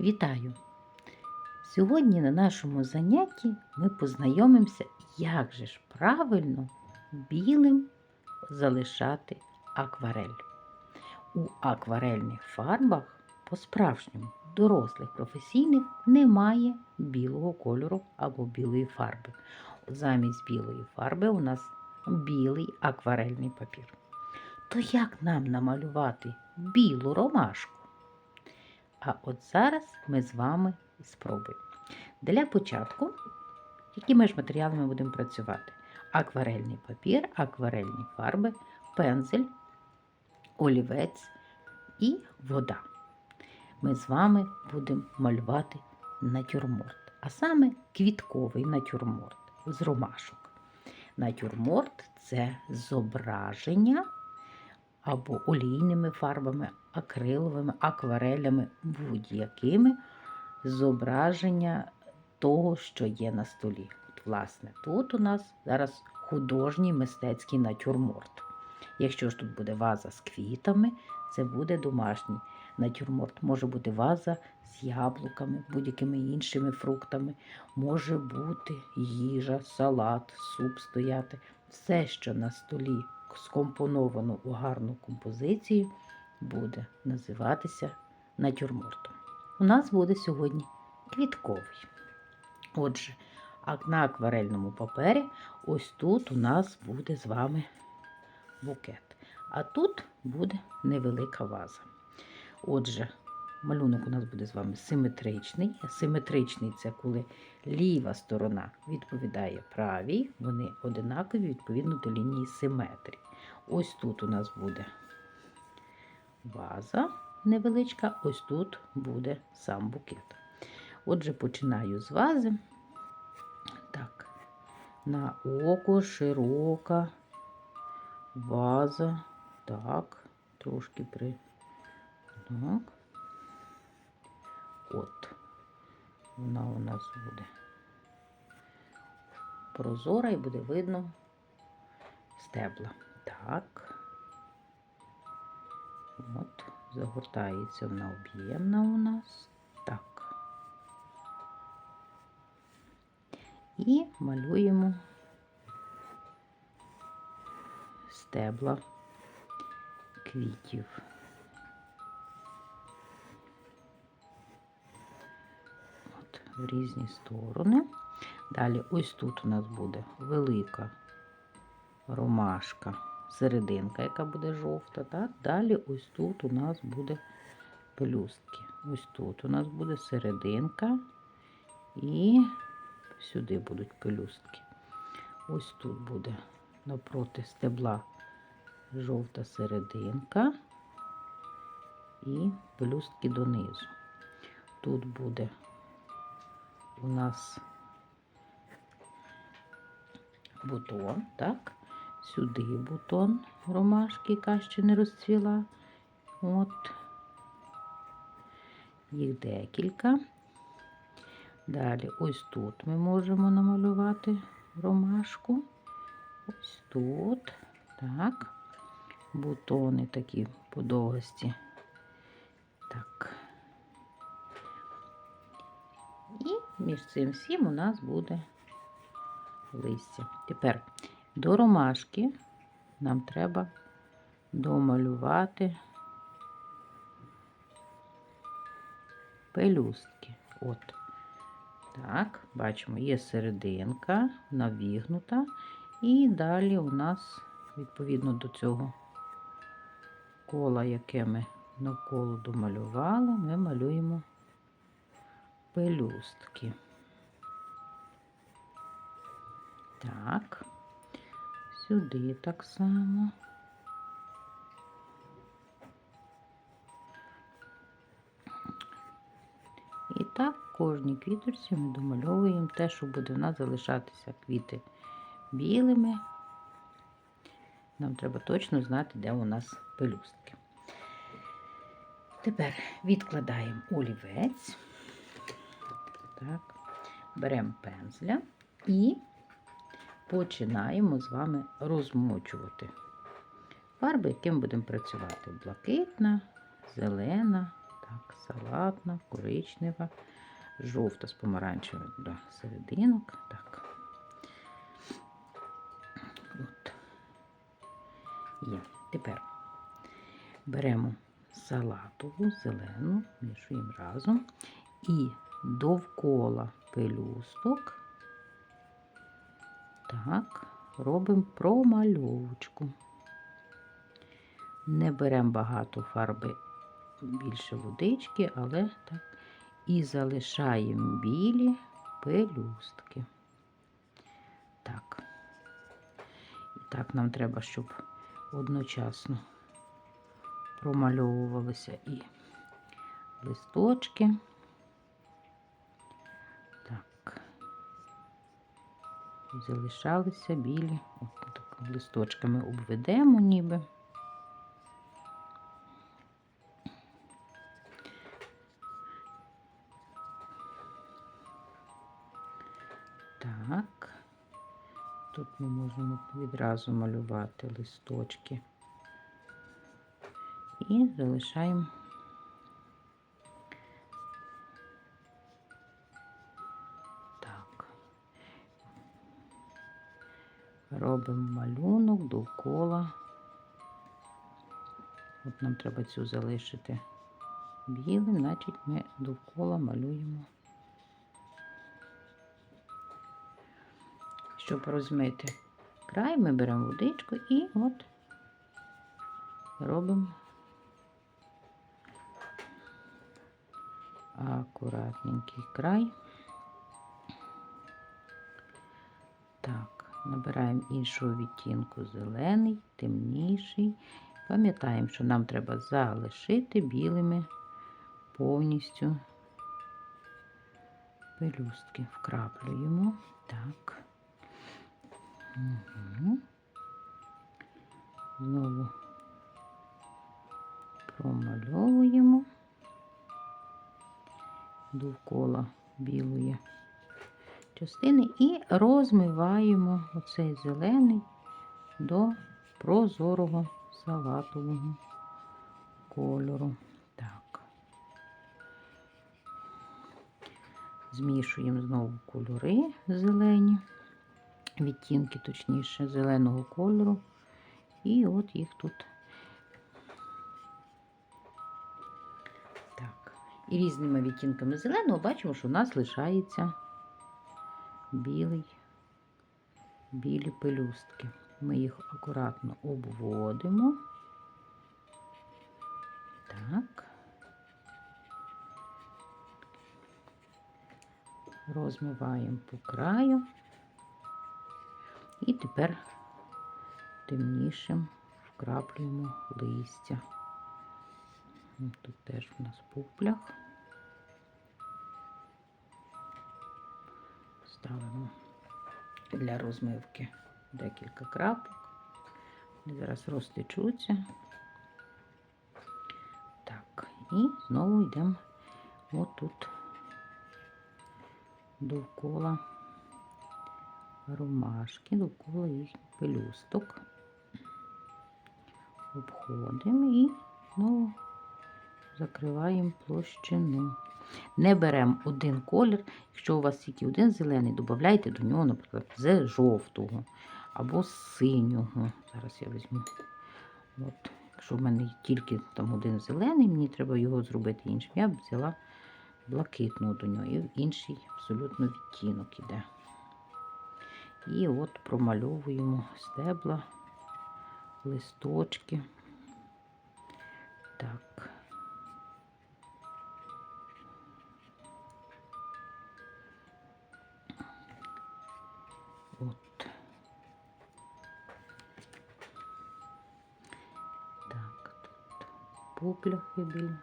Вітаю! Сьогодні на нашому занятті ми познайомимося, як же ж правильно білим залишати акварель. У акварельних фарбах по-справжньому дорослих професійних немає білого кольору або білої фарби. Замість білої фарби у нас білий акварельний папір. То як нам намалювати білу ромашку? А от зараз ми з вами спробуємо. Для початку, якими ж матеріалами будемо працювати? Акварельний папір, акварельні фарби, пензель, олівець і вода. Ми з вами будемо малювати натюрморт, а саме квітковий натюрморт з ромашок. Натюрморт це зображення або олійними фарбами, акриловими, акварелями, будь-якими зображення того, що є на столі. От, власне, тут у нас зараз художній мистецький натюрморт. Якщо ж тут буде ваза з квітами, це буде домашній натюрморт. Може бути ваза з яблуками, будь-якими іншими фруктами, може бути їжа, салат, суп стояти. Все, що на столі скомпоновано у гарну композицію, буде називатися натюрмортом. У нас буде сьогодні квітковий. Отже, а на акварельному папері ось тут у нас буде з вами букет. А тут буде невелика ваза. Отже, малюнок у нас буде з вами симетричний. Симетричний це коли ліва сторона відповідає правій, вони одинакові відповідно до лінії симетрії. Ось тут у нас буде ваза невеличка, ось тут буде сам букет. Отже, починаю з вази. Так, на око широка ваза. Так, трошки при. Так. От. Вона у нас буде прозора і буде видно стебла. Так. От, загортається вона об'ємна у нас. Так. І малюємо стебла квітів. В різні сторони. Далі ось тут у нас буде велика ромашка, серединка, яка буде жовта. Так? Далі ось тут у нас буде пелюстки. Ось тут у нас буде серединка і сюди будуть пелюстки. Ось тут буде напроти стебла жовта серединка і пелюстки донизу. Тут буде у нас бутон, так? Сюди бутон ромашки, яка ще не розцвіла. От. Їх декілька. Далі ось тут ми можемо намалювати ромашку. Ось тут. Так. Бутони такі подовгості. Так. Між цим всім у нас буде листя. Тепер до ромашки нам треба домалювати пелюстки. От. Так, бачимо, є серединка, навігнута, і далі у нас, відповідно до цього кола, яке ми навколо домалювали, ми малюємо пелюстки. Так, сюди так само. І так, кожній квіточці ми домальовуємо те, що буде в нас залишатися квіти білими. Нам треба точно знати, де у нас пелюстки. Тепер відкладаємо олівець. Так, беремо пензля і починаємо з вами розмочувати фарби, яким будемо працювати. Блакитна, зелена. Так, салатна, коричнева, жовта з помаранчевим до серединок. Так. От. Є. Тепер беремо салатову, зелену, мішуємо разом і довкола пелюсток. Так, робимо промальовочку. Не беремо багато фарби, більше водички, але так. І залишаємо білі пелюстки. Так. І так нам треба, щоб одночасно промальовувалися і листочки. Залишалися білі. От листочками обведемо ніби. Так. Тут ми можемо відразу малювати листочки. І залишаємо Робимо малюнок довкола. От нам треба цю залишити білим, значить ми довкола малюємо. Щоб розмити край, ми беремо водичку і от робимо акуратненький край. Так, набираємо іншого відтінку зелений, темніший. Пам'ятаємо, що нам треба залишити білими повністю пелюстки. Вкраплюємо. Так. Угу. Знову промальовуємо довкола білої частини і розмиваємо оцей зелений до прозорого салатового кольору. Так. Змішуємо знову кольори зелені, відтінки, точніше, зеленого кольору. І от їх тут. І різними відтінками зеленого бачимо, що у нас лишається білий, білі пелюстки. Ми їх акуратно обводимо. Так. Розмиваємо по краю. І тепер темнішим вкраплюємо листя. Тут теж у нас пуплях. Ставимо для розмивки декілька крапок. Зараз розтечуться. Так, і знову йдемо отут довкола ромашки, довкола їхніх пелюсток. Обходимо і знову закриваємо площину. Не беремо один колір. Якщо у вас тільки один зелений, додайте до нього, наприклад, з жовтого або з синього. Зараз я візьму. От. Якщо в мене тільки там один зелений, мені треба його зробити іншим. Я б взяла блакитного до нього, і інший абсолютно відтінок іде. І от промальовуємо стебла, листочки. Так. Пупляхи білі.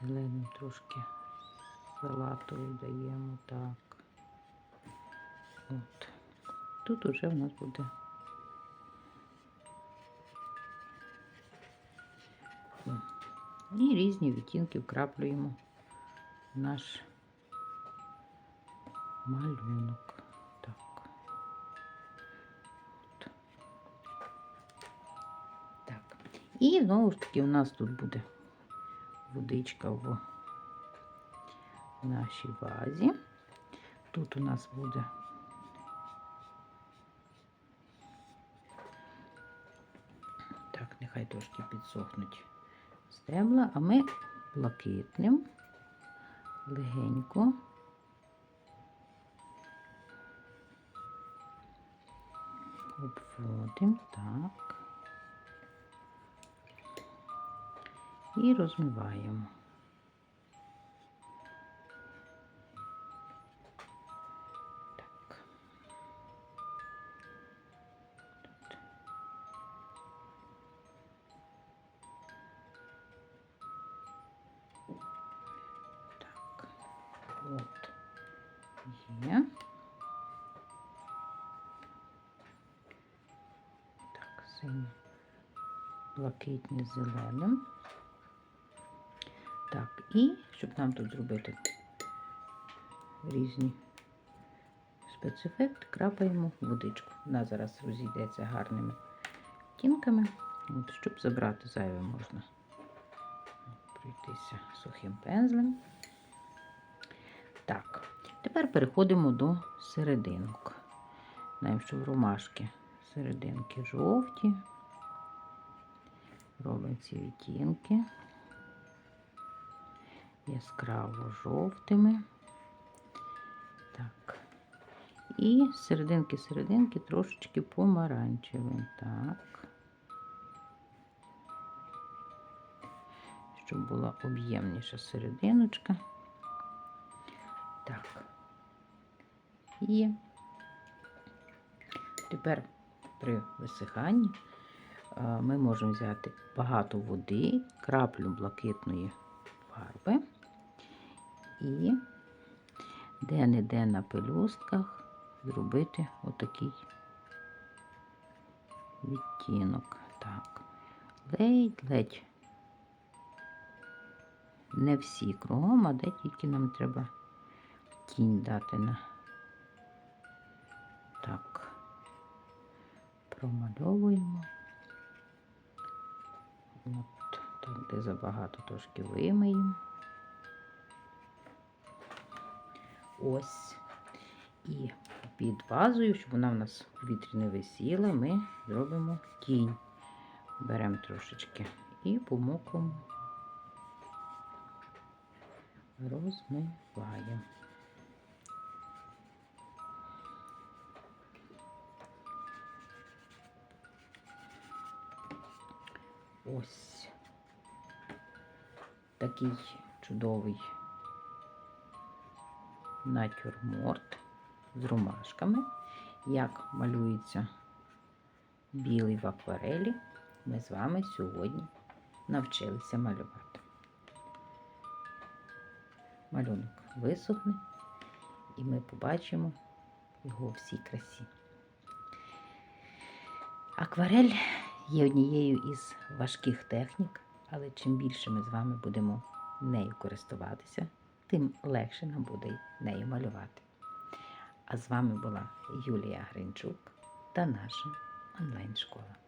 Зеленим трошки салатовий даємо так. От. Тут уже в нас буде і різні відтінки вкраплюємо в наш малюнок. І знову ж таки у нас тут буде водичка в нашій вазі. Тут у нас буде так, нехай трошки підсохнуть стебла, а ми блакитним легенько обводимо так і розмиваємо. Так. Тут. Так, от є. Так, синій, блакитний з зеленим. Так, і щоб нам тут зробити різні спецефекти, крапаємо водичку. Вона зараз розійдеться гарними тінками. От, щоб забрати зайве можна пройтися сухим пензлем. Так, тепер переходимо до серединок. Знаємо, що в ромашки серединки жовті. Робимо ці відтінки яскраво жовтими. Так. І серединки-серединки трошечки помаранчевим. Так. Щоб була об'ємніша серединочка. Так. І тепер при висиханні е, ми можемо взяти багато води, краплю блакитної фарби і де-не-де на пелюстках зробити отакий відтінок. Так, ледь-ледь. Не всі кругом, а де тільки нам треба тінь дати на так. Промальовуємо. От, так, де забагато трошки вимиємо. Ось. І під вазою, щоб вона в нас у вітрі не висіла, ми зробимо тінь. Беремо трошечки і по мокрому розмиваємо. Ось такий чудовий натюрморт з ромашками. Як малюється білий в акварелі, ми з вами сьогодні навчилися малювати. Малюнок висохне, і ми побачимо його у всій красі. Акварель є однією із важких технік, але чим більше ми з вами будемо нею користуватися, тим легше нам буде нею малювати. А з вами була Юлія Гринчук та наша онлайн-школа.